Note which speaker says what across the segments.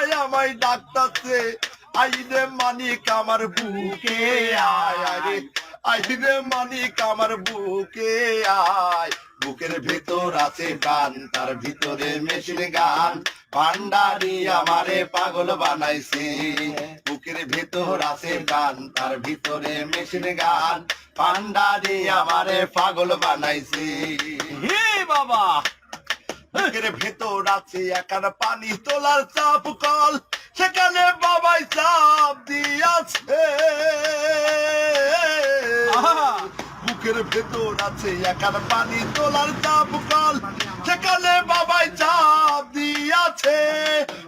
Speaker 1: বাবাই আমায় আইরে মানিক আমার বুকে, আয় আরে মানিক আমার বুকে, আয়। বুকের আছে গান তার ভিতরে মেশিন গান। ভান্ডারি আমারে পাগল বানাইছে। বুকের ভেতর আছে গান তার ভিতরে মেশিন গান। ভান্ডারি আমারে পাগল বানাইছে।
Speaker 2: হে বাবা!
Speaker 1: বুকের ভেতর আছে একার পানি তোলার চাপ কল। সেখানে বাবাই চাপ দিয়াছে। বুকের ভেতর আছে একার পানি তোলার চাপ কল। সেখানে বাবাই চাপ দিয়াছে।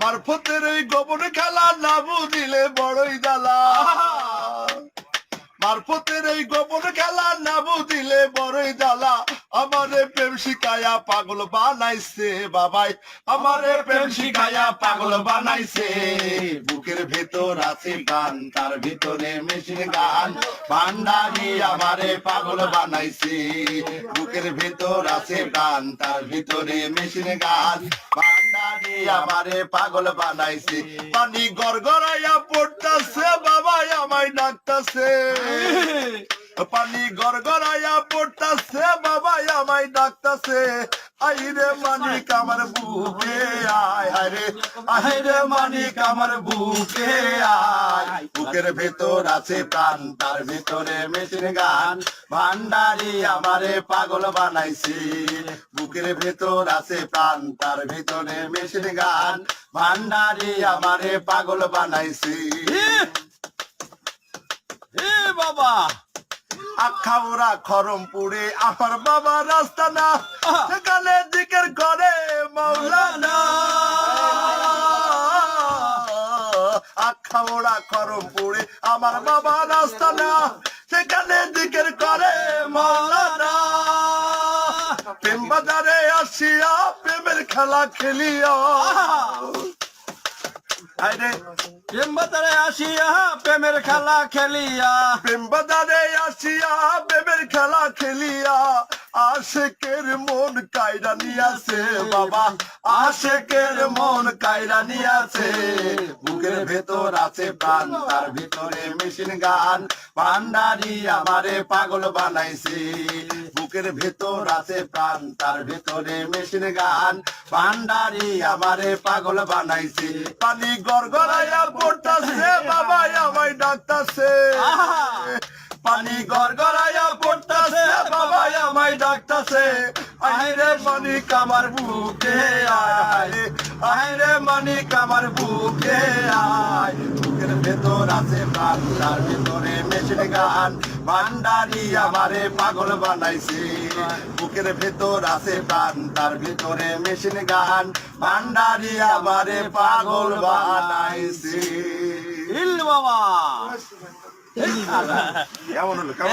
Speaker 1: মারফতের ওই গোবর খেলা না বুঝিলে বড়ই জ্বালা মারফতের এই গোপন খেলা না বুঝিলে বড়ই জ্বালা আমারে প্রেম শিখায়া পাগল বানাইছে বাবাই। আমারে প্রেম শিখায়া পাগল বানাইছে। বুকের ভেতর আছে গান তার ভিতরে মেশিন গান। ভান্ডারি আমারে পাগল বানাইছে। বুকের ভেতর আছে গান তার ভিতরে মেশিন গান। ভান্ডারি আমারে পাগল বানাইছে। পানি গড়গড়াইয়া পড়তাছে বাবাই আমায় ডাকতাছে। পানি গড়গড়াইয়া পড়তাছে আমায় ডাকতাছে আইরে মানিক আমার বুকে আয় আরে আইরে মানিক আমার বুকে আয়। বুকের ভেতর আছে প্রাণ, তার ভিতরে মেশিন গান। ভান্ডারি আমারে পাগল বানাইছে। বুকের ভেতর আছে প্রাণ, তার ভিতরে মেশিন গান। ভান্ডারি আমারে পাগল বানাইছে।
Speaker 2: বাবা!
Speaker 1: আখাউড়া খরমপুরে আমার বাবা রাস্তা না সেখানে দিকের করে মৌলানা আখাউড়া খরমপুরে আমার বাবা রাস্তা না সেখানে দিকের করে মৌলানা প্রেম বাজারে আসিয়া প্রেমের খেলা খেলিয়া। আরে
Speaker 2: প্রেমবাতারে আসিয়া প্রেমের খেলা খেলিয়া।
Speaker 1: প্রেম আসিয়া প্রেমের খেলা খেলিয়া। আশেকের মন কায়রা নিয়াছে, বাবা। আশেকের মন কায়রা নিয়াছে। বুকের ভেতর আছে প্রাণ, তার ভিতরে মেশিন গান। ভান্ডারি আমারে পাগল বানাইছে। বুকের ভেতর আছে প্রাণ, তার ভেতরে মেশিন গান। ভান্ডারি আমারে পাগল বানাইছে। পানি গড়গড়াইয়া পড়তাছে বাবা আমায় ডাকতাছে। পানি গড়গড়াইয়া পড়তাছে বাবা আমায় ডাকতাছে। আইরে মানি কামার বুকে আয় আইরে মানি কামার বুকে আয়। ভেতর আছে প্রাণ তার ভেতরে মেশিন গান। ভান্ডারি আমারে পাগল বানাইছে। বুকের ভেতর আছে প্রাণ তার ভিতরে মেশিন গান। ভান্ডারি আমারে পাগল বানাইছে।
Speaker 2: ইল বাবা।
Speaker 1: কেমন হলো? কেমন?